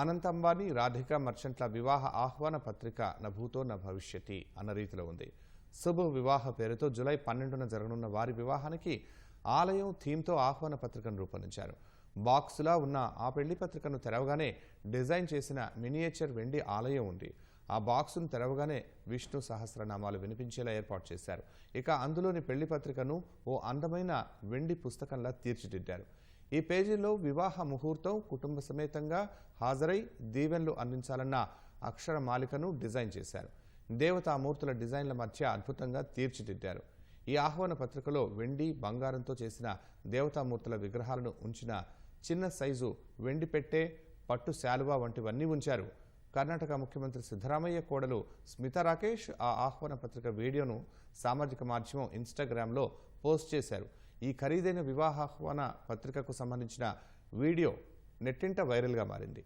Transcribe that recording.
అనంత అంబానీ రాధిక మర్చెంట్ల వివాహ ఆహ్వాన పత్రిక నభూతో న భవిష్యతి అన్న రీతిలో ఉంది. శుభ వివాహ పేరుతో జులై పన్నెండున జరగనున్న వారి వివాహానికి ఆలయం థీమ్తో ఆహ్వాన పత్రికను రూపొందించారు. బాక్సులా ఉన్న ఆ పెళ్ళి పత్రికను తెరవగానే డిజైన్ చేసిన మినియేచర్ వెండి ఆలయం ఉంది. ఆ బాక్సును తెరవగానే విష్ణు సహస్రనామాలు వినిపించేలా ఏర్పాటు చేశారు. ఇక అందులోని పెళ్ళి పత్రికను ఓ అందమైన వెండి పుస్తకంలా తీర్చిదిద్దారు. ఈ పేజీలో వివాహ ముహూర్తం కుటుంబ సమేతంగా హాజరై దీవెనలు అందించాలన్న అక్షర మాలికను డిజైన్ చేశారు. దేవతామూర్తుల డిజైన్ల మధ్య అద్భుతంగా తీర్చిదిద్దారు. ఈ ఆహ్వాన పత్రికలో వెండి బంగారంతో చేసిన దేవతామూర్తుల విగ్రహాలను ఉంచిన చిన్న సైజు వెండి పెట్టే పట్టు శాలువా వంటివన్నీ ఉంచారు. కర్ణాటక ముఖ్యమంత్రి సిద్ధరామయ్య కోడలు స్మితా రాకేష్ ఆ ఆహ్వాన పత్రిక వీడియోను సామాజిక మాధ్యమం ఇన్స్టాగ్రామ్లో పోస్ట్ చేశారు. ఈ ఖరీదైన వివాహాహ్వాన పత్రికకు సంబంధించిన వీడియో నెట్టింట వైరల్గా మారింది.